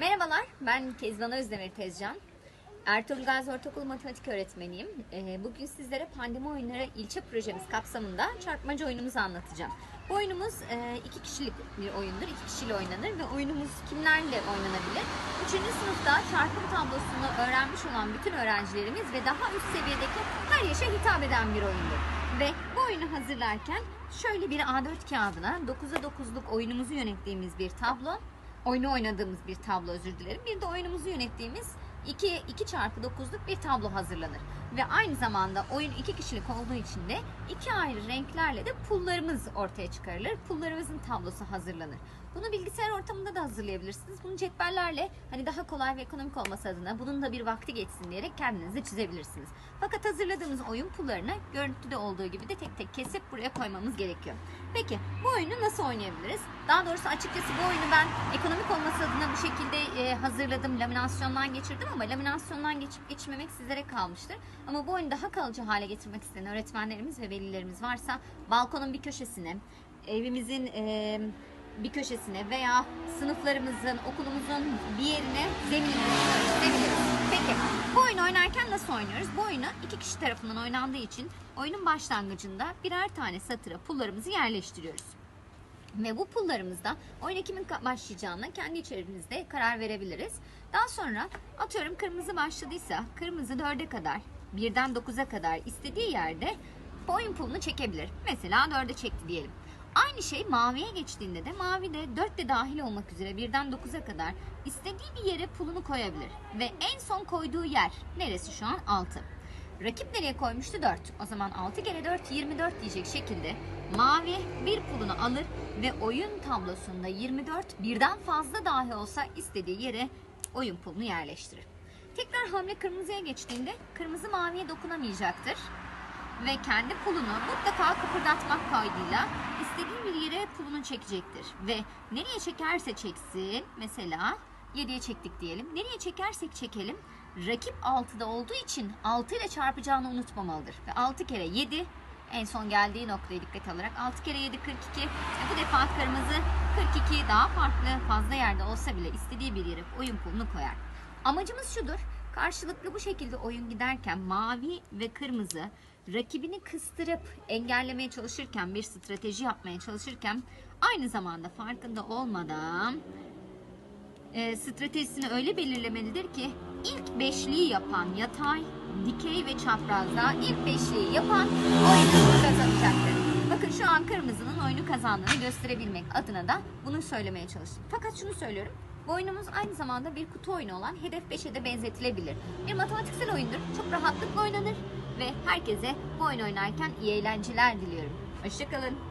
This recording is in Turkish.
Merhabalar, ben Kezban Özdemir Tezcan. Ertuğrul Gazi Ortaokulu Matematik Öğretmeniyim. Ee, Bugün sizlere pandemi oyunları ilçe projemiz kapsamında çarpmaca oyunumuzu anlatacağım. Bu oyunumuz e, iki kişilik bir oyundur, iki kişiyle oynanır ve oyunumuz kimlerle oynanabilir? Üçüncü sınıfta çarpım tablosunu öğrenmiş olan bütün öğrencilerimiz ve daha üst seviyedeki her yaşa hitap eden bir oyundur. Ve bu oyunu hazırlarken şöyle bir A4 kağıdına 9'a 9'luk oyunumuzu yönettiğimiz bir tablo, oyunu oynadığımız bir tablo özür dilerim. Bir de oyunumuzu yönettiğimiz 2, 2 çarpı 9'luk bir tablo hazırlanır. Ve aynı zamanda oyun iki kişilik olduğu için de iki ayrı renklerle de pullarımız ortaya çıkarılır. Pullarımızın tablosu hazırlanır. Bunu bilgisayar ortamında da hazırlayabilirsiniz. Bunu cetvellerle hani daha kolay ve ekonomik olması adına bunun da bir vakti geçsin diyerek kendinize çizebilirsiniz. Fakat hazırladığımız oyun pullarını görüntüde olduğu gibi de tek tek kesip buraya koymamız gerekiyor. Peki bu oyunu nasıl oynayabiliriz? Daha doğrusu açıkçası bu oyunu ben ekonomik olması adına e, hazırladım. Laminasyondan geçirdim ama laminasyondan geçip geçmemek sizlere kalmıştır. Ama bu oyunu daha kalıcı hale getirmek isteyen öğretmenlerimiz ve velilerimiz varsa balkonun bir köşesine, evimizin e, bir köşesine veya sınıflarımızın, okulumuzun bir yerine zeminine çizebiliriz. Peki bu oyunu oynarken nasıl oynuyoruz? Bu oyunu iki kişi tarafından oynandığı için oyunun başlangıcında birer tane satıra pullarımızı yerleştiriyoruz. Ve bu pullarımızda oyuna kimin başlayacağına kendi içerimizde karar verebiliriz. Daha sonra atıyorum kırmızı başladıysa kırmızı 4'e kadar, birden 9'a kadar istediği yerde oyun pulunu çekebilir. Mesela 4'e çekti diyelim. Aynı şey maviye geçtiğinde de mavi de 4 de dahil olmak üzere birden 9'a kadar istediği bir yere pulunu koyabilir. Ve en son koyduğu yer neresi şu an? 6. Rakip nereye koymuştu? 4. O zaman 6 kere 4 24 diyecek şekilde mavi bir pulunu alır ve oyun tablosunda 24 birden fazla dahi olsa istediği yere oyun pulunu yerleştirir. Tekrar hamle kırmızıya geçtiğinde kırmızı maviye dokunamayacaktır ve kendi pulunu mutlaka kıpırdatmak kaydıyla istediği bir yere pulunu çekecektir. Ve nereye çekerse çeksin mesela 7'ye çektik diyelim. Nereye çekersek çekelim rakip 6'da olduğu için 6 ile çarpacağını unutmamalıdır. Ve 6 kere 7 en son geldiği noktaya dikkat alarak 6 kere 7 42. E bu defa kırmızı 42 daha farklı fazla yerde olsa bile istediği bir yere oyun pulunu koyar. Amacımız şudur. Karşılıklı bu şekilde oyun giderken mavi ve kırmızı rakibini kıstırıp engellemeye çalışırken bir strateji yapmaya çalışırken aynı zamanda farkında olmadan e, stratejisini öyle belirlemelidir ki ilk beşliği yapan yatay, dikey ve çaprazda ilk beşliği yapan oyunu kazanacaktır. Bakın şu an kırmızının oyunu kazandığını gösterebilmek adına da bunu söylemeye çalıştım. Fakat şunu söylüyorum. Bu oyunumuz aynı zamanda bir kutu oyunu olan Hedef 5'e de benzetilebilir. Bir matematiksel oyundur. Çok rahatlıkla oynanır ve herkese bu oyun oynarken iyi eğlenceler diliyorum. Hoşçakalın.